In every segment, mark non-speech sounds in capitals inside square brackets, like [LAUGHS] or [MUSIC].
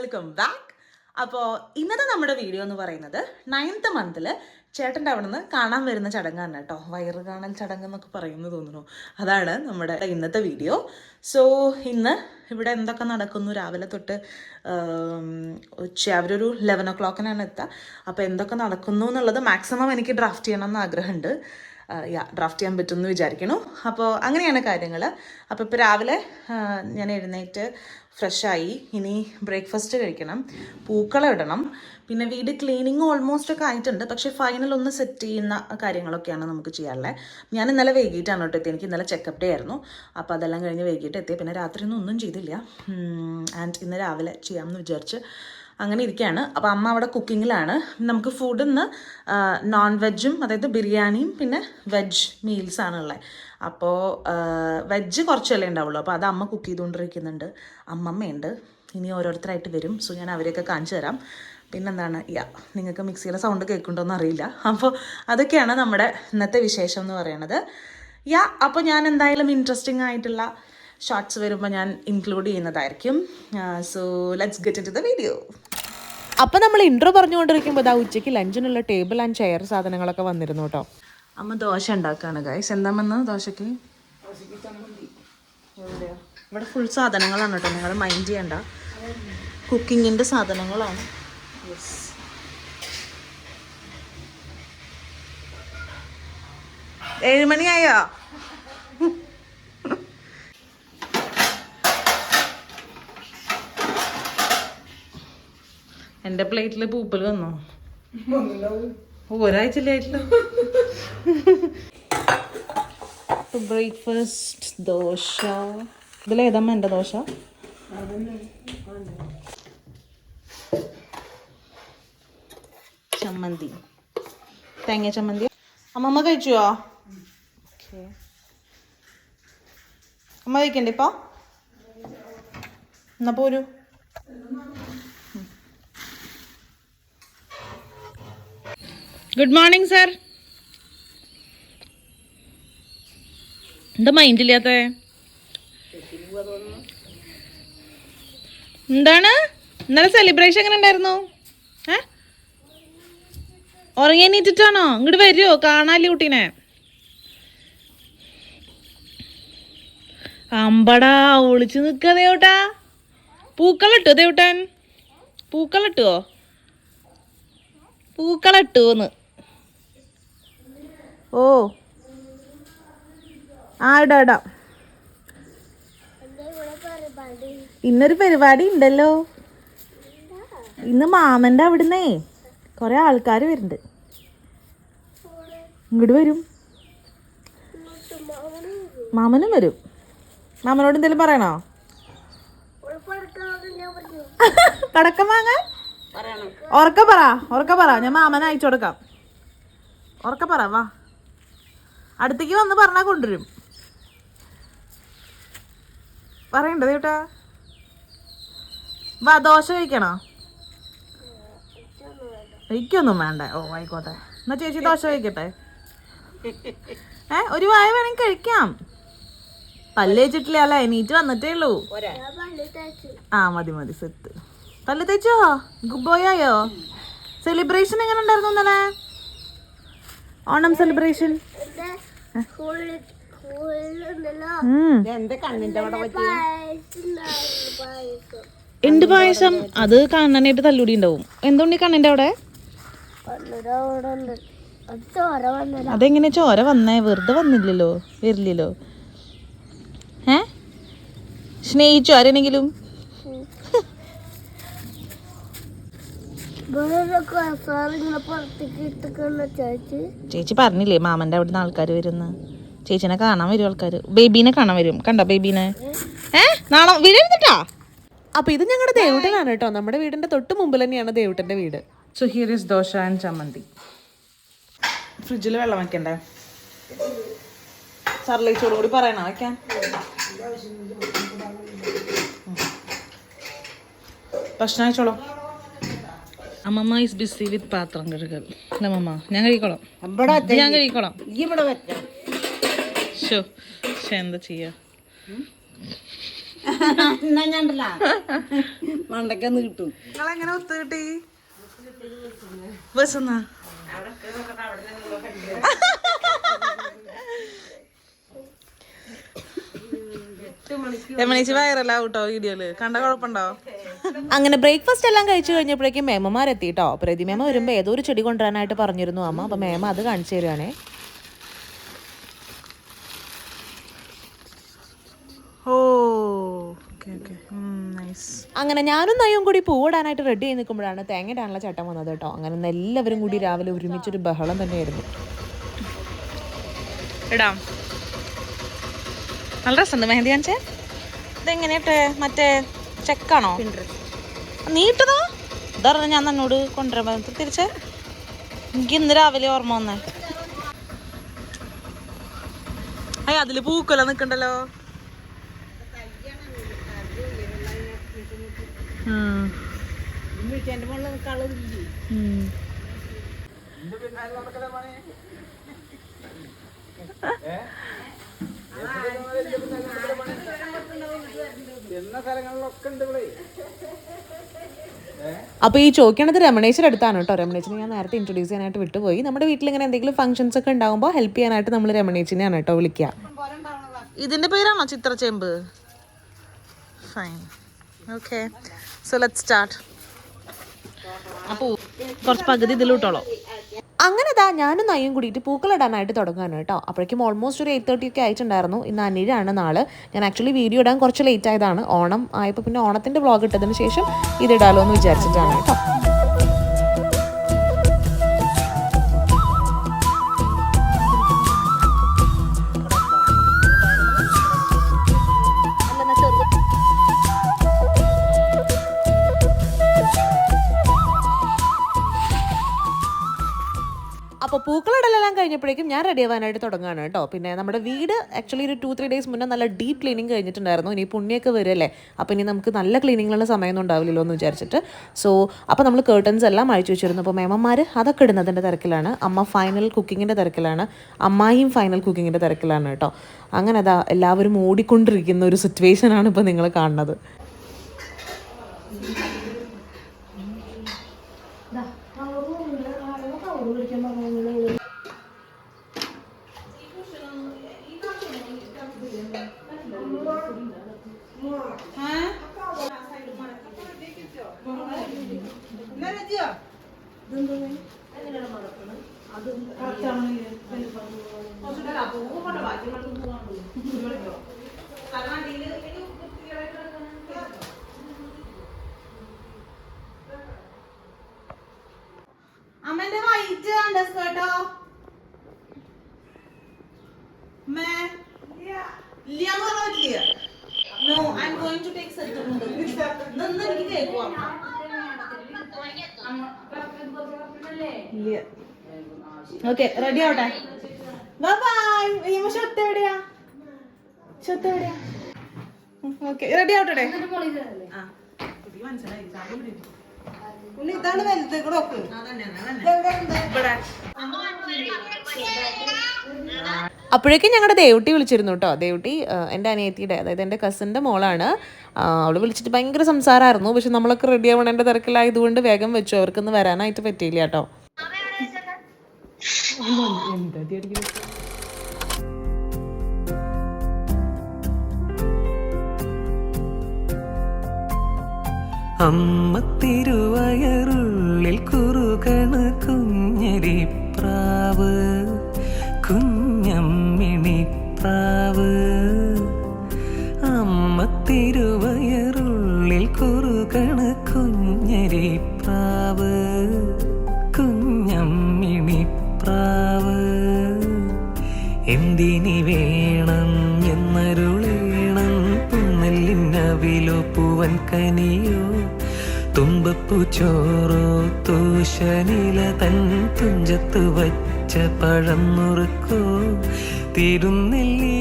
Welcome back അപ്പോൾ ഇന്നത്തെ നമ്മുടെ വീഡിയോ എന്ന് പറയുന്നത് നയൻത്ത് മന്തിൽ ചേട്ടന്റെ അവിടെ നിന്ന് കാണാൻ വരുന്ന ചടങ്ങാണ് കേട്ടോ. വയറ് കാണൽ ചടങ്ങ് എന്നൊക്കെ പറയുന്നു തോന്നുന്നു. അതാണ് നമ്മുടെ ഇന്നത്തെ വീഡിയോ സോ ഇന്ന് ഇവിടെ എന്തൊക്കെ നടക്കുന്നു? രാവിലെ തൊട്ട് ഉച്ച അവരൊരു ലെവൻ ഒ ക്ലോക്കിനാണ് എത്തുക അപ്പോൾ എന്തൊക്കെ നടക്കുന്നു എന്നുള്ളത് മാക്സിമം എനിക്ക് ഡ്രാഫ്റ്റ് ചെയ്യണം എന്ന് ആഗ്രഹമുണ്ട്. യാ ഡ്രാഫ്റ്റ് ചെയ്യാൻ പറ്റുമെന്ന് വിചാരിക്കണു അപ്പോൾ അങ്ങനെയാണ് കാര്യങ്ങൾ അപ്പോൾ ഇപ്പോൾ രാവിലെ ഞാൻ എഴുന്നേറ്റ് ഫ്രഷായി. ഇനി ബ്രേക്ക്ഫാസ്റ്റ് കഴിക്കണം. പൂക്കളം ഇടണം. പിന്നെ വീട് ക്ലീനിങ് ഓൾമോസ്റ്റ് ഒക്കെ ആയിട്ടുണ്ട്. പക്ഷേ ഫൈനൽ ഒന്ന് സെറ്റ് ചെയ്യുന്ന കാര്യങ്ങളൊക്കെയാണ് നമുക്ക് ചെയ്യാനുള്ളത്. ഞാൻ ഇന്നലെ വൈകിട്ടാണ് കേട്ടോ എത്തിയത്. എനിക്ക് ഇന്നലെ ചെക്കപ്പ് ഡേ ആയിരുന്നു. അപ്പോൾ അതെല്ലാം കഴിഞ്ഞ് വൈകിട്ട് എത്തി പിന്നെ രാത്രി ഒന്നും ഒന്നും ചെയ്തില്ല. ആൻഡ് ഇന്ന് രാവിലെ ചെയ്യാമെന്ന് വിചാരിച്ച് അങ്ങനെ ഇരിക്കുകയാണ്. അപ്പോൾ അമ്മ അവിടെ കുക്കിങ്ങിലാണ്. നമുക്ക് ഫുഡിന്ന് നോൺ വെജും അതായത് ബിരിയാണിയും പിന്നെ വെജ് മീൽസാണ് ഉള്ളത്. അപ്പോൾ വെജ് കുറച്ചല്ലേ ഉണ്ടാവുള്ളൂ. അപ്പോൾ അത് അമ്മ കുക്ക് ചെയ്തുകൊണ്ടിരിക്കുന്നുണ്ട്. അമ്മമ്മയുണ്ട്. ഇനി ഓരോരുത്തരായിട്ട് വരും. സോ ഞാൻ അവരെയൊക്കെ കാണിച്ചു തരാം. പിന്നെന്താണ്? യാ നിങ്ങൾക്ക് മിക്സിയുടെ സൗണ്ട് കേൾക്കുന്നുണ്ടോയെന്ന് അറിയില്ല. അപ്പോൾ അതൊക്കെയാണ് നമ്മുടെ ഇന്നത്തെ വിശേഷം എന്ന് പറയുന്നത് യാ അപ്പോൾ ഞാൻ എന്തായാലും ഇൻട്രസ്റ്റിംഗ് ആയിട്ടുള്ള ഷോർട്സ് വരുമ്പോൾ ഞാൻ ഇൻക്ലൂഡ് ചെയ്യുന്നതായിരിക്കും. So let's get into the video അപ്പോൾ നമ്മൾ ഇൻട്രോ പറഞ്ഞുകൊണ്ടിരിക്കുമ്പോൾ ഇതാ ഉച്ചയ്ക്ക് ലഞ്ചിനുള്ള ടേബിൾ ആൻഡ് ചെയർ സാധനങ്ങളൊക്കെ വന്നിരുന്നു കേട്ടോ. അമ്മ ദോശ ഉണ്ടാക്കുകയാണ് ഗൈസ് എന്താമെന്ന് ദോശക്ക്? എവിടെയാ? ഇവിടെ ഫുൾ സാധനങ്ങളാണ് കേട്ടോ. നിങ്ങൾ മൈൻഡ് ചെയ്യണ്ട. കുക്കിങ്ങിന്റെ സാധനങ്ങളാണ്. യെസ് ഏഴ് മണിയായോ? എന്റെ പ്ലേറ്റിൽ പൂപ്പൽ വന്നോ? ഒരാഴ്ചയിലായിട്ടില്ല [LAUGHS] ബ്രേക്ക്ഫാസ്റ്റ് ദോശ. ഇതിലേതമ്മ എന്റെ ദോശ? ചമ്മന്തി. തേങ്ങ ചമ്മന്തി. അമ്മമ്മ കഴിച്ചുവോ? ഓക്കെ അമ്മ കഴിക്കണ്ടേ ഇപ്പൊ? എന്നാ പോരൂ. ഗുഡ് മോർണിംഗ് സർ എന്താ മൈൻഡില്ലാത്ത എന്താണ്? ഇന്നലെ സെലിബ്രേഷൻ എങ്ങനെ ഉണ്ടായിരുന്നു? ഏ? ഉറങ്ങി എണീറ്റിട്ടാണോ ഇങ്ങോട്ട് വരുമോ കാണാല്ലേ കുട്ടീനെ? അമ്പടാ ഒളിച്ചു നിൽക്കുക ദേവട്ടാ. പൂക്കളിട്ടോ ദേവട്ടൻ? പൂക്കളിട്ടുവോ പൂക്കളിട്ടൂന്ന്. ഓ. ആ ഇടാം ഇടാം ഇന്നൊരു പരിപാടി ഉണ്ടല്ലോ. ഇന്ന് മാമന്റെ അവിടുന്നേ. കുറെ ആൾക്കാർ വരുന്നുണ്ട്. ഇങ്ങോട്ട് വരും. മാമനും വരും. മാമനോട് എന്തെങ്കിലും പറയണോ? കടക്കം വാങ്ങാൻ? ഉറക്ക പറ ഉറക്ക പറ. ഞാൻ മാമനെ അയച്ചു കൊടുക്കാം. ഉറക്ക പറ വാ. അടുത്തേക്ക് വന്ന് പറഞ്ഞാൽ കൊണ്ടുവരും. പറയണ്ട ചേട്ടാ വാ ദോശ കഴിക്കണോ? കഴിക്കൊന്നും വേണ്ട. ഓ ആയിക്കോട്ടെ. എന്നാ ചേച്ചി ദോശ കഴിക്കട്ടെ. ഏ ഒരു വായ വേണമെങ്കിൽ കഴിക്കാം. പല്ല് വെച്ചിട്ടില്ല അല്ലേ എണീറ്റ് വന്നിട്ടേ ഉള്ളൂ. ആ മതി മതി സെത്ത് പല്ല് തേച്ചോ? ഗുഡ് ബോയ് ആയോ? സെലിബ്രേഷൻ എങ്ങനെ ഉണ്ടായിരുന്നു ഇന്നലെ? ഓണം സെലിബ്രേഷൻ എന്ത് പായസം. അത് കണ്ണനായിട്ട് തല്ലുടി ഉണ്ടാവും എന്തുണ്ട് ഈ കണ്ണന്റെ അവിടെ? അതെങ്ങനെ ചോര വന്നേ? വെറുതെ വന്നില്ലല്ലോ? വരില്ലല്ലോ? ഏ? സ്നേഹിച്ചു ആരെങ്കിലും ചേച്ചി. പറഞ്ഞില്ലേ മാമന്റെ അവിടുന്ന് ആൾക്കാർ വരുന്ന? ചേച്ചിനെ കാണാൻ വരും ആൾക്കാർ ബേബീനെ കാണാൻ വരും. കണ്ടോ ബേബീനെ? ഏ? നാളെ വീടെടുത്തിട്ടാ? അപ്പൊ ഇത് ഞങ്ങളുടെ ദേവുട്ടനാണ് കേട്ടോ. നമ്മുടെ വീടിന്റെ തൊട്ട് മുമ്പിൽ തന്നെയാണ് ദേവുട്ടന്റെ വീട്. So here is dosa and chammanthi. ഫ്രിഡ്ജിൽ വെള്ളം വെക്കണ്ടേ? സർലേച്ചോട് കൂടി പറയണ? വെക്കാൻ ഭക്ഷണം കഴിച്ചോളൂ. അമ്മമ്മ ഇസ് ബിസി വിത്ത് പാത്രം കഴുകൽ. അല്ല അമ്മമ്മ ഞാൻ കഴിക്കോളാം. ഇത് ഞാൻ കഴിക്കോളാം. ഷോ പക്ഷെ എന്താ ചെയ്യാ? എന്നാ ഞാണ്ടല്ല മണ്ടയ്ക്കൊന്ന് കിട്ടും. നിങ്ങളെങ്ങനെ ഒത്തു കിട്ടി? ബസ്സെന്നാ രമണീച്ചി വയറല്ല കേട്ടോ വീഡിയോയിൽ? കണ്ട കുഴപ്പമുണ്ടോ? അങ്ങനെ ബ്രേക്ക്ഫാസ്റ്റ് എല്ലാം കഴിച്ചു കഴിഞ്ഞപ്പോഴേക്കും മേമമാരെത്തിട്ടോ പ്രതിമേമ വരുമ്പോൾ ഏതോ ഒരു ചെടി കൊണ്ടുവരാനായിട്ട് പറഞ്ഞിരുന്നു. അമ്മ അപ്പം മേമ അത് കാണിച്ചു തരുവാണേ ഓ ഓക്കെ ഓക്കെ നൈസ് അങ്ങനെ ഞാനും നയ്യും കൂടി പൂവിടാനായിട്ട് റെഡി ചെയ്ത് നിൽക്കുമ്പോഴാണ് തേങ്ങ ഇടാനുള്ള ചട്ടം വന്നത് കേട്ടോ. അങ്ങനെ എല്ലാവരും കൂടി രാവിലെ ഒരുമിച്ചൊരു ബഹളം തന്നെയായിരുന്നു. ഇടാം നല്ല രസമുണ്ട് മെഹന്തി കാണിച്ചേ. ഇതെങ്ങനെയാട്ടെ മറ്റേ ചെക്കാണോ? നീട്ടതോ ഇതറിഞ്ഞ ഞാൻ തന്നോട് കൊണ്ടുവരാൻ തിരിച്ച്? എനിക്ക് ഇന്ന് രാവിലെ ഓർമ്മ വന്നേ. അയ്യ അതിൽ പൂക്കല നിക്കണ്ടല്ലോ. അപ്പോൾ ഈ ചോദിക്കണത് രമണേശ്വർ അടുത്താണ് കേട്ടോ. രമണേശ്വരനെ ഞാൻ നേരത്തെ ഇൻട്രൊഡ്യൂസ് ചെയ്യാനായിട്ട് വിട്ടുപോയി. നമ്മുടെ വീട്ടിൽ ഇങ്ങനെ എന്തെങ്കിലും ഫംഗ്ഷൻസ് ഒക്കെ ഉണ്ടാകുമ്പോൾ ഹെൽപ്പ് ചെയ്യാനായിട്ട് നമ്മൾ രമണേച്ചിനെയാണ് കേട്ടോ വിളിക്കുക. ഇതിന്റെ പേരാണോ ചിത്രചേമ്പ്? Fine okay so let start അപ്പോൾ കുറച്ച് പകുതി ഇതിലോട്ടോളോ അങ്ങനെ ദാ ഞാനും നയ്യും കൂടിയിട്ട് പൂക്കളിടാനായിട്ട് തുടങ്ങുകയാണ് കേട്ടോ. അപ്പോഴേക്കും ഓൾമോസ്റ്റ് ഒരു എയ്റ്റ് തേർട്ടി ഒക്കെ ആയിട്ടുണ്ടായിരുന്നു. ഇന്ന് അനിഴാണ് നാൾ. ഞാൻ ആക്ച്വലി വീഡിയോ ഇടാൻ കുറച്ച് ലേറ്റ് ആയതാണ്. ഓണം ആയപ്പോൾ പിന്നെ ഓണത്തിന്റെ വ്ളോഗ് ഇട്ടതിന് ശേഷം ഇതിടാലോ എന്ന് വിചാരിച്ചിട്ടാണ് കേട്ടോ. അപ്പോൾ പൂക്കളിടലെല്ലാം കഴിഞ്ഞപ്പോഴേക്കും ഞാൻ റെഡി ആവാനായിട്ട് തുടങ്ങുകയാണ് കേട്ടോ. പിന്നെ നമ്മുടെ വീട് ആക്ച്വലി ഒരു ടു ത്രീ ഡേയ്സ് മുന്നേ നല്ല ഡീപ്പ് ക്ലീനിങ് കഴിഞ്ഞിട്ടുണ്ടായിരുന്നു. ഇനി പുണ്യൊക്കെ വരുമല്ലേ അപ്പോൾ ഇനി നമുക്ക് നല്ല ക്ലീനിങ്ങിലുള്ള സമയമൊന്നും ഉണ്ടാവില്ലല്ലോ എന്ന് വിചാരിച്ചിട്ട്. സോ അപ്പോൾ നമ്മൾ കേർട്ടൻസ് എല്ലാം അഴിച്ചു വെച്ചിരുന്നു. അപ്പോൾ മേമന്മാർ അതൊക്കെ ഇടുന്നതിന്റെ തിരക്കിലാണ്. അമ്മ ഫൈനൽ കുക്കിങ്ങിന്റെ തിരക്കിലാണ്. അമ്മായിയും ഫൈനൽ കുക്കിങ്ങിന്റെ തിരക്കിലാണ് കേട്ടോ. അങ്ങനെ അതാ എല്ലാവരും ഓടിക്കൊണ്ടിരിക്കുന്ന ഒരു സിറ്റുവേഷനാണ് ഇപ്പോൾ നിങ്ങൾ കാണുന്നത്. ഇല്ലാന്ന് പറഞ്ഞാൽ പറ്റില്ല no I'm going to take set നിന്ന് എനിക്ക് കേൾക്കുവാ ഇല്ല. ഓക്കെ റെഡി ആവട്ടെ? ഷൊത്ത് എവിടെയാ? ഷൊത്ത് എവിടെയാ? ഓക്കെ റെഡി ആവട്ടെ? ആ. മനസ്സിലായി. ഉണ്ണി ഇതാണ് വലുത് നോക്ക് ഇവിടെ അപ്പോഴേക്കും ഞങ്ങളുടെ ദേവുട്ടി വിളിച്ചിരുന്നു കേട്ടോ ദേവുട്ടി എന്റെ അനിയത്തിയുടെ അതായത് എന്റെ കസിന്റെ മോളാണ് അവൾ വിളിച്ചിട്ട് ഭയങ്കര സംസാരമായിരുന്നു പക്ഷെ നമ്മളൊക്കെ റെഡി ആവണേന്റെ തിരക്കിലായതുകൊണ്ട് വേഗം വെച്ചു അവർക്കൊന്ന് വരാനായിട്ട് പറ്റിയില്ല കേട്ടോ അമ്മ തിരുവയറുള്ളിൽ കുറുകണ് കുഞ്ഞരിപ്രാവ് കുഞ്ഞമ്മിണിപ്രാവ്. അമ്മ തിരുവയറുള്ളിൽ കുറുകണ് കുഞ്ഞരിപ്രാവ് കുഞ്ഞമ്മിണിപ്രാവ്. എന്തിനി വേണം എന്നരുളേണം പുന്നല്ലിന്നവിലോ പൂവൻ കനിയോ തുമ്പപ്പൂ ചോറോ തൂശനില തൻ തുഞ്ചത്ത് വച്ച പഴം നുറുക്കോ തിരുന്നില്ലി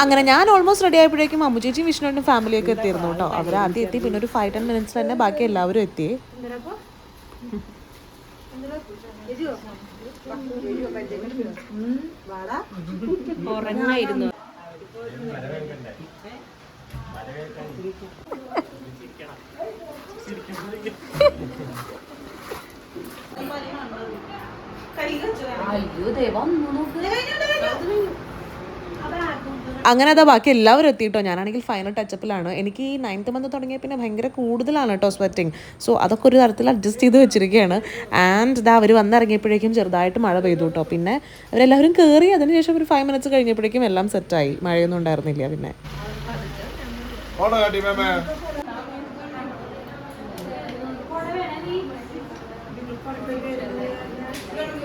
അങ്ങനെ ഞാൻ ഓൾമോസ്റ്റ് റെഡി ആയപ്പോഴേക്കും അമ്മു ചേച്ചിയും വിഷ്ണുവിന്റെ ഫാമിലിയൊക്കെ എത്തിയിരുന്നു കേട്ടോ അവർ ആദ്യം എത്തി പിന്നെ ഒരു ഫൈവ് ടെൻ മിനിറ്റ്സ് തന്നെ ബാക്കി എല്ലാവരും എത്തി ഉറങ്ങായിരുന്നു അയ്യോ ദേ വന്നു നോക്ക് അങ്ങനെ അതാ ബാക്കി എല്ലാവരും എത്തിയിട്ടോ. ഞാനാണെങ്കിൽ ഫൈനൽ ടച്ചപ്പിലാണ് എനിക്ക് ഈ നയൻത്ത് മന്ത് തുടങ്ങിയ പിന്നെ ഭയങ്കര കൂടുതലാണ് കേട്ടോ സ്വെറ്റിങ് സോ അതൊക്കെ ഒരു തരത്തിൽ അഡ്ജസ്റ്റ് ചെയ്ത് വെച്ചിരിക്കുകയാണ് ആൻഡ് ഇതാ അവർ വന്നിറങ്ങിയപ്പോഴേക്കും ചെറുതായിട്ട് മഴ പെയ്തു കേട്ടോ പിന്നെ അവരെല്ലാവരും കയറി അതിനുശേഷം ഒരു ഫൈവ് മിനിറ്റ്സ് കഴിഞ്ഞപ്പോഴേക്കും എല്ലാം സെറ്റായി മഴയൊന്നും ഉണ്ടായിരുന്നില്ല പിന്നെ. ഓണോ കാട്ടി മേമേ.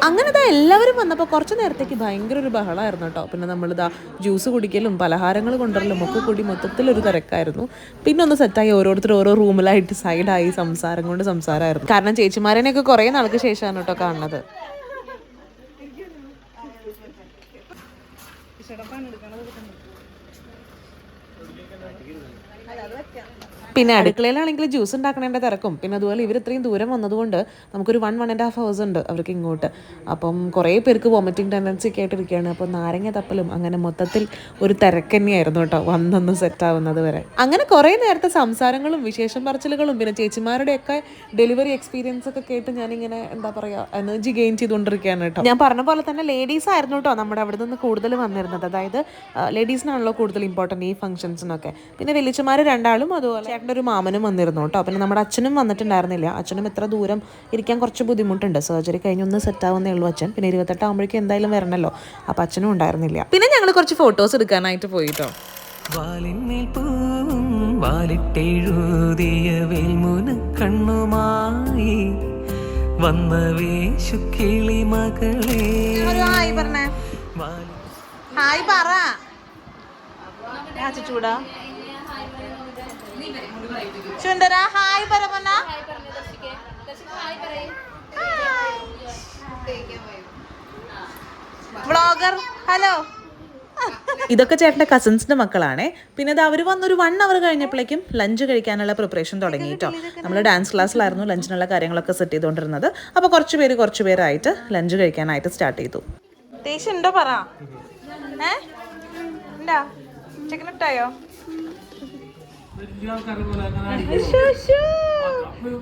അങ്ങനെ ഇതാ എല്ലാവരും വന്നപ്പോൾ കുറച്ച് നേരത്തേക്ക് ഭയങ്കര ഒരു ബഹളമായിരുന്നു കേട്ടോ. പിന്നെ നമ്മളിതാ ജ്യൂസ് കുടിക്കലും പലഹാരങ്ങൾ കൊണ്ടുവരലും ഒക്കെ കൂടി മൊത്തത്തിലൊരു തിരക്കായിരുന്നു. പിന്നെ ഒന്ന് സെറ്റായി ഓരോരുത്തർ ഓരോ റൂമിലായിട്ട് സൈഡായി സംസാരം കൊണ്ട് സംസാരമായിരുന്നു. കാരണം ചേച്ചിമാരനെയൊക്കെ കുറേ നാൾക്ക് ശേഷമാണ് കേട്ടോ കാണുന്നത്. പിന്നെ അടുക്കളയിലാണെങ്കിൽ ജ്യൂസ് ഉണ്ടാക്കണേന്റെ തിരക്കും. പിന്നെ അതുപോലെ ഇവർ ഇത്രയും ദൂരം വന്നതുകൊണ്ട് നമുക്കൊരു one one and half hours ഉണ്ട് അവർക്ക് ഇങ്ങോട്ട്. അപ്പം കുറേ പേർക്ക് വോമിറ്റിംഗ് ടെൻഡൻസി ഒക്കെ ആയിട്ടിരിക്കുകയാണ് അപ്പോൾ നാരങ്ങ തപ്പലും അങ്ങനെ മൊത്തത്തിൽ ഒരു തിരക്ക് തന്നെയായിരുന്നു കേട്ടോ വന്നൊന്ന് സെറ്റ് ആവുന്നത് വരെ. അങ്ങനെ കുറേ നേരത്തെ സംസാരങ്ങളും വിശേഷം പറച്ചിലുകളും പിന്നെ ചേച്ചിമാരുടെയൊക്കെ ഡെലിവറി എക്സ്പീരിയൻസ് ഒക്കെ കേട്ട് ഞാനിങ്ങനെ എന്താ പറയുക എനർജി ഗെയിൻ ചെയ്തുകൊണ്ടിരിക്കുകയാണ് കേട്ടോ. ഞാൻ പറഞ്ഞ പോലെ തന്നെ ലേഡീസ് ആയിരുന്നു കേട്ടോ നമ്മുടെ അവിടെ നിന്ന് കൂടുതൽ വന്നിരുന്നത്. അതായത് ലേഡീസിനാണല്ലോ കൂടുതൽ ഇമ്പോർട്ടന്റ് ഈ ഫംഗ്ഷൻസിനൊക്കെ പിന്നെ വലിയച്ചമാർ രണ്ടാളും അതുപോലെ ചേട്ടന്റെ ഒരു മാമനും വന്നിരുന്നു കേട്ടോ. പിന്നെ നമ്മുടെ അച്ഛനും വന്നിട്ടുണ്ടായിരുന്നില്ല. അച്ഛനും ഇത്ര ദൂരം ഇരിക്കാൻ കുറച്ച് ബുദ്ധിമുട്ടുണ്ട്. സർജറി കഴിഞ്ഞ് ഒന്ന് സെറ്റ് ആവുന്നേ ഉള്ളൂ അച്ഛൻ. പിന്നെ ഇരുപത്തെട്ടാകുമ്പോഴേക്കും എന്തായാലും വരണല്ലോ. അപ്പം അച്ഛനും ഉണ്ടായിരുന്നില്ല. പിന്നെ ഞങ്ങൾ കുറച്ച് ഫോട്ടോസ് എടുക്കാനായിട്ട് പോയിട്ടോ. വാലിന്മേൽ പൂവും വാലിട്ടെഴുതിയ വേൽമുന കണ്ണുമായി വന്ന വേശുക്കിളി മകളെ. ഹായ് പറഞ്ഞേ. ഹായ് പറ. ചൂടാ ചുണ്ടര ഹായ് പറ പൊന്ന വ്ളോഗർ ഹലോ. ഇതൊക്കെ ചേട്ടന്റെ കസിൻസിന്റെ മക്കളാണേ. പിന്നെ അത് അവർ വന്നൊരു വൺ അവർ കഴിഞ്ഞപ്പോഴേക്കും ലഞ്ച് കഴിക്കാനുള്ള പ്രിപ്പറേഷൻ തുടങ്ങി കേട്ടോ നമ്മൾ ഡാൻസ് ക്ലാസ്സിലായിരുന്നു ലഞ്ചിനുള്ള കാര്യങ്ങളൊക്കെ സെറ്റ് ചെയ്തുകൊണ്ടിരുന്നത്. അപ്പോൾ കുറച്ച് പേര് കുറച്ച് പേരായിട്ട് ലഞ്ച് കഴിക്കാനായിട്ട് സ്റ്റാർട്ട് ചെയ്തു. ദേഷ്യം ഉണ്ടോ പറ? ഏ? ഉണ്ടാ? ചിക്കൻ ഇട്ടായോ?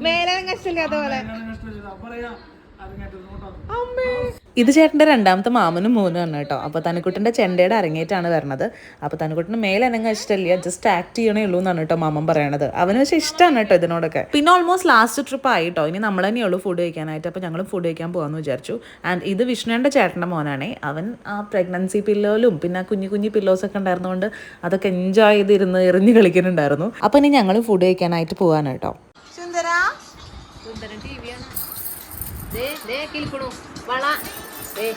മേലങ്ങല്ലേ അതുപോലെ ഇത് ചേട്ടന്റെ രണ്ടാമത്തെ മാമനും മോനും ആണ് കേട്ടോ. അപ്പോൾ തനിക്കുട്ടന്റെ ചെണ്ടയുടെ അരങ്ങേറ്റാണ് വരണത്. അപ്പോൾ മേലെ മേലനങ്ങ ഇഷ്ടമില്ല. ജസ്റ്റ് ആക്ട് ചെയ്യണേ ഉള്ളൂ എന്നാണ് കേട്ടോ മാമൻ പറയണത്. അവന് പക്ഷേ ഇഷ്ടമാണ് കേട്ടോ ഇതിനോടൊക്കെ. പിന്നെ ഓൾമോസ്റ്റ് ലാസ്റ്റ് ട്രിപ്പ് ആയിട്ടോ കേട്ടോ. ഇനി നമ്മൾ തന്നെയുള്ളൂ ഫുഡ് കഴിക്കാനായിട്ട്. അപ്പോൾ ഞങ്ങളും ഫുഡ് കഴിക്കാൻ പോകാമെന്ന് വിചാരിച്ചു. ആൻഡ് ഇത് വിഷ്ണുവിന്റെ ചേട്ടന്റെ മോനാണേ. അവൻ ആ പ്രഗ്നൻസി പില്ലോലും പിന്നെ കുഞ്ഞു കുഞ്ഞു പില്ലോസ് ഒക്കെ ഉണ്ടായിരുന്നതുകൊണ്ട് അതൊക്കെ എൻജോയ് ചെയ്തിരുന്ന് എറിഞ്ഞ് കളിക്കുന്നുണ്ടായിരുന്നു. അപ്പോൾ ഇനി ഞങ്ങളും ഫുഡ് കഴിക്കാനായിട്ട് പോകാനാണ് കേട്ടോ. സുന്ദരാ തുടങ്ങാനാന്ന് പറഞ്ഞു വള. ദേ.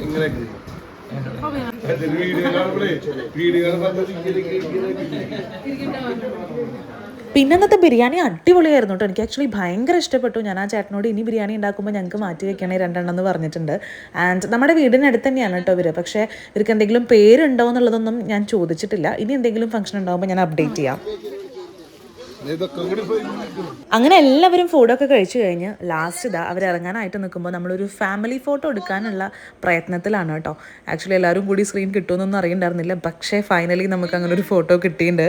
ഇങ്ങനെ വീഡിയോ കാണുമ്പോഴേ വീഡിയോ കാണുമ്പോൾ പിന്നെ അന്നത്തെ ബിരിയാണി അടിപൊളിയായിരുന്നു കേട്ടോ. എനിക്ക് ആക്ച്വലി ഭയങ്കര ഇഷ്ടപ്പെട്ടു. ഞാൻ ആ ചേട്ടനോട് ഇനി ബിരിയാണി ഉണ്ടാക്കുമ്പോൾ ഞങ്ങൾക്ക് മാറ്റി വെക്കണേ രണ്ടെണ്ണം എന്ന് പറഞ്ഞിട്ടുണ്ട്. ആൻഡ് നമ്മുടെ വീടിനടുത്ത് തന്നെയാണ് കേട്ടോ ഇവർ പക്ഷേ ഇവർക്ക് എന്തെങ്കിലും പേരുണ്ടോ എന്നുള്ളതൊന്നും ഞാൻ ചോദിച്ചിട്ടില്ല. ഇനി എന്തെങ്കിലും ഫംഗ്ഷൻ ഉണ്ടാകുമ്പോൾ ഞാൻ അപ്ഡേറ്റ് ചെയ്യാം. അങ്ങനെ എല്ലാവരും ഫുഡൊക്കെ കഴിച്ചു കഴിഞ്ഞ് ലാസ്റ്റ് ഇതാ അവർ ഇറങ്ങാനായിട്ട് നിൽക്കുമ്പോൾ നമ്മളൊരു ഫാമിലി ഫോട്ടോ എടുക്കാനുള്ള പ്രയത്നത്തിലാണ് കേട്ടോ. ആക്ച്വലി എല്ലാവരും കൂടി സ്ക്രീൻ കിട്ടുമെന്നൊന്നും അറിയണ്ടായിരുന്നില്ല. പക്ഷേ ഫൈനലി നമുക്ക് അങ്ങനെ ഒരു ഫോട്ടോ കിട്ടിയിട്ടുണ്ട്.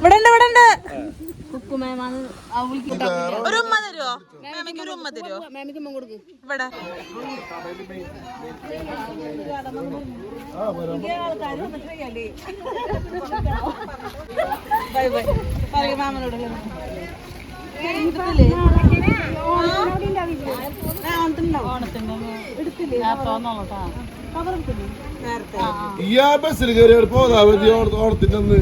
ഇവിടെ ഉണ്ട് ഇവിടെ ഉണ്ട് ഒരു ഉമ്മ തരുമോ മേമയ്ക്ക് ഒരു ഉമ്മ തരുമോ മേമിക്ക് ഇവിടെ ബൈ ബൈ പറയൂ മാമനോട് ഈ ആ. ബസ്സിൽ കയറി പോകാ. മതി ഓണത്തിന്റെ അന്ന്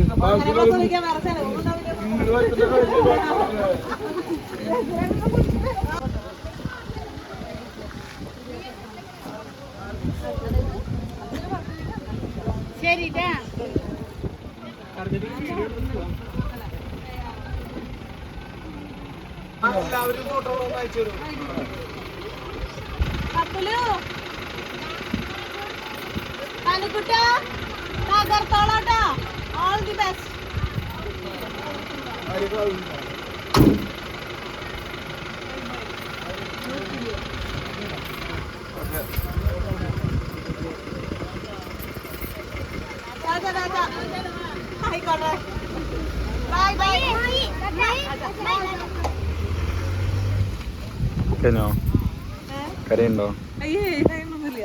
ശരിട്ടാ പപ്പുലു അനുക്കുട്ട തകർത്തോളാട്ടോ. ഓൾ ദി ബെസ്റ്റ് ആയിക്കോട്ടെ. ബൈ ബൈ കഴിഞ്ഞോ കരയുണ്ടോ അയ്യേ ഒന്നുമില്ല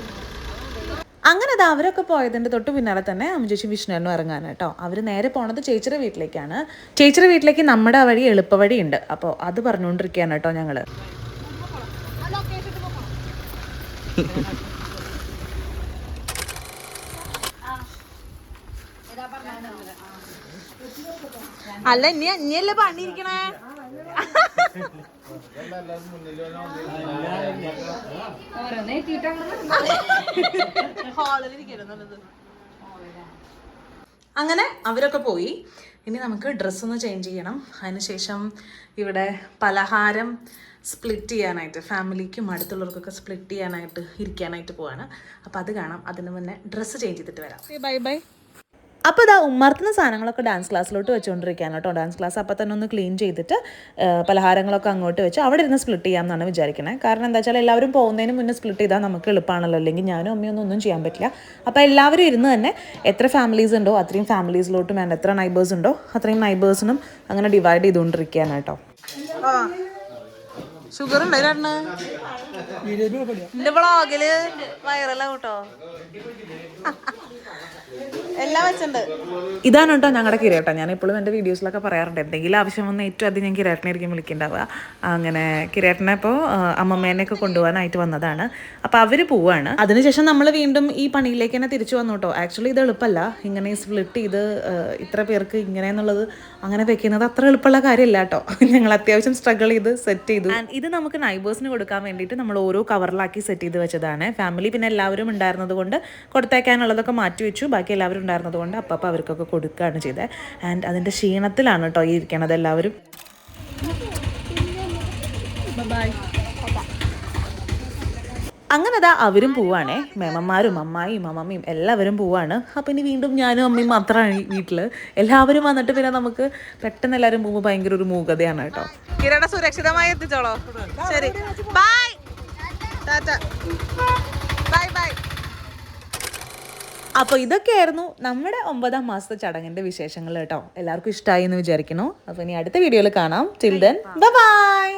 അങ്ങനെ അത് അവരൊക്കെ പോയതിന്റെ തൊട്ട് പിന്നാലെ തന്നെ അമ്മചേച്ചി വിഷ്ണുവിനും ഇറങ്ങാൻ കേട്ടോ. അവർ നേരെ പോണത് ചേച്ചിയുടെ വീട്ടിലേക്കാണ്. ചേച്ചിയുടെ വീട്ടിലേക്ക് നമ്മുടെ ആ വഴി എളുപ്പവഴി ഉണ്ട് അപ്പോൾ അത് പറഞ്ഞുകൊണ്ടിരിക്കുകയാണ് കേട്ടോ ഞങ്ങൾ അല്ല ഇനി ഇനിയല്ലേ പണിയിരിക്കണേ? അങ്ങനെ അവരൊക്കെ പോയി. ഇനി നമുക്ക് ഡ്രസ്സൊന്ന് ചേഞ്ച് ചെയ്യണം. അതിനുശേഷം ഇവിടെ പലഹാരം സ്പ്ലിറ്റ് ചെയ്യാനായിട്ട് ഫാമിലിക്കും അടുത്തുള്ളവർക്കൊക്കെ സ്പ്ലിറ്റ് ചെയ്യാനായിട്ട് ഇരിക്കാനായിട്ട് പോവാണ്. അപ്പോൾ അത് കാണാം. അതിന് മുന്നേ ഡ്രസ്സ് ചേഞ്ച് ചെയ്തിട്ട് വരാം. ബൈ ബൈ അപ്പോൾ ഇതാ ഉമ്മർത്തുന്ന സാധനങ്ങളൊക്കെ ഡാൻസ് ക്ലാസ്സിലോട്ട് വെച്ചുകൊണ്ടിരിക്കുകയാണ് കേട്ടോ. ഡാൻസ് ക്ലാസ് അപ്പോൾ തന്നെ ഒന്ന് ക്ലീൻ ചെയ്തിട്ട് പലഹാരങ്ങളൊക്കെ അങ്ങോട്ട് വെച്ച് അവിടെ ഇരുന്ന് സ്പ്ലിറ്റ് ചെയ്യാമെന്നാണ് വിചാരിക്കുന്നത് കാരണം എന്താ വെച്ചാൽ എല്ലാവരും പോകുന്നതിന് മുന്നേ സ്പ്ലിറ്റ് ചെയ്താൽ നമുക്ക് എളുപ്പമാണല്ലോ അല്ലെങ്കിൽ ഞാനും അമ്മയൊന്നും ഒന്നും ചെയ്യാൻ പറ്റില്ല. അപ്പോൾ എല്ലാവരും ഇരുന്ന് തന്നെ എത്ര ഫാമിലീസ് ഉണ്ടോ അത്രയും ഫാമിലീസിലോട്ടും വേണ്ട. എത്ര നൈബേഴ്സ് ഉണ്ടോ അത്രയും നൈബേഴ്സിനും അങ്ങനെ ഡിവൈഡ് ചെയ്തുകൊണ്ടിരിക്കുകയാണ് കേട്ടോ. ഷുഗർ ഉണ്ട് രണ്ണ്? എന്റെ വ്ളോഗിൽ വൈറലാവും കേട്ടോ ഇതാണ് കേട്ടോ ഞങ്ങളുടെ കിരേട്ടൻ. ഞാൻ ഇപ്പോഴും എന്റെ വീഡിയോസിലൊക്കെ പറയാറുണ്ട്. എന്തെങ്കിലും ആവശ്യം വന്ന് ഏറ്റവും അധികം ഞാൻ കിരേട്ടനായിരിക്കും വിളിക്കേണ്ടാവുക. അങ്ങനെ കിരേട്ടനെ ഇപ്പോൾ അമ്മമ്മേനെയൊക്കെ കൊണ്ടുപോകാനായിട്ട് വന്നതാണ്. അപ്പോൾ അവർ പോവാണ്. അതിനുശേഷം നമ്മൾ വീണ്ടും ഈ പണിയിലേക്ക് തന്നെ തിരിച്ചു വന്നു കേട്ടോ. ആക്ച്വലി ഇത് എളുപ്പമല്ല ഇങ്ങനെ സ്പ്ലിറ്റ് ചെയ്ത് ഇത്ര പേർക്ക് ഇങ്ങനെ എന്നുള്ളത് അങ്ങനെ വെക്കുന്നത് അത്ര എളുപ്പമുള്ള കാര്യമല്ല കേട്ടോ. ഞങ്ങൾ അത്യാവശ്യം സ്ട്രഗിൾ ചെയ്ത് സെറ്റ് ചെയ്തു. ഇത് നമുക്ക് നൈബേഴ്സിന് കൊടുക്കാൻ വേണ്ടിയിട്ട് നമ്മൾ ഓരോ കവറിലാക്കി സെറ്റ് ചെയ്ത് വെച്ചതാണ്. ഫാമിലി പിന്നെ എല്ലാവരും ഉണ്ടായിരുന്നത് കൊണ്ട് കൊടുത്തേക്കാനുള്ളതൊക്കെ മാറ്റി വെച്ചു. ബാക്കി എല്ലാവരും ഉണ്ടായിരുന്നത് കൊണ്ട് അപ്പം അവർക്കൊക്കെ കൊടുക്കുകയാണ് ചെയ്തത് ആൻഡ് അതിന്റെ ക്ഷീണത്തിലാണ് കേട്ടോ ഈ ഇരിക്കണത് എല്ലാവരും. അങ്ങനെ അതാ അവരും പോവാണേ. മേമന്മാരും അമ്മായിയും അമ്മമ്മയും എല്ലാവരും പോവാണ്. അപ്പം ഇനി വീണ്ടും ഞാനും അമ്മയും മാത്രമാണ് വീട്ടിൽ എല്ലാവരും വന്നിട്ട് പിന്നെ നമുക്ക് പെട്ടെന്ന് എല്ലാവരും പോകുമ്പോൾ ഭയങ്കര ഒരു മൂകതയാണ് കേട്ടോ കിരണ സുരക്ഷിതമായി എത്തിച്ചോളോ. ശരി. ബൈ ടാറ്റ ബൈ ബൈ അപ്പോൾ ഇതൊക്കെയായിരുന്നു നമ്മുടെ ഒമ്പതാം മാസത്തെ ചടങ്ങിന്റെ വിശേഷങ്ങൾ കേട്ടോ. എല്ലാവർക്കും ഇഷ്ടമായി എന്ന് വിചാരിക്കുന്നു. അപ്പോൾ ഇനി അടുത്ത വീഡിയോയിൽ കാണാം. Till then bye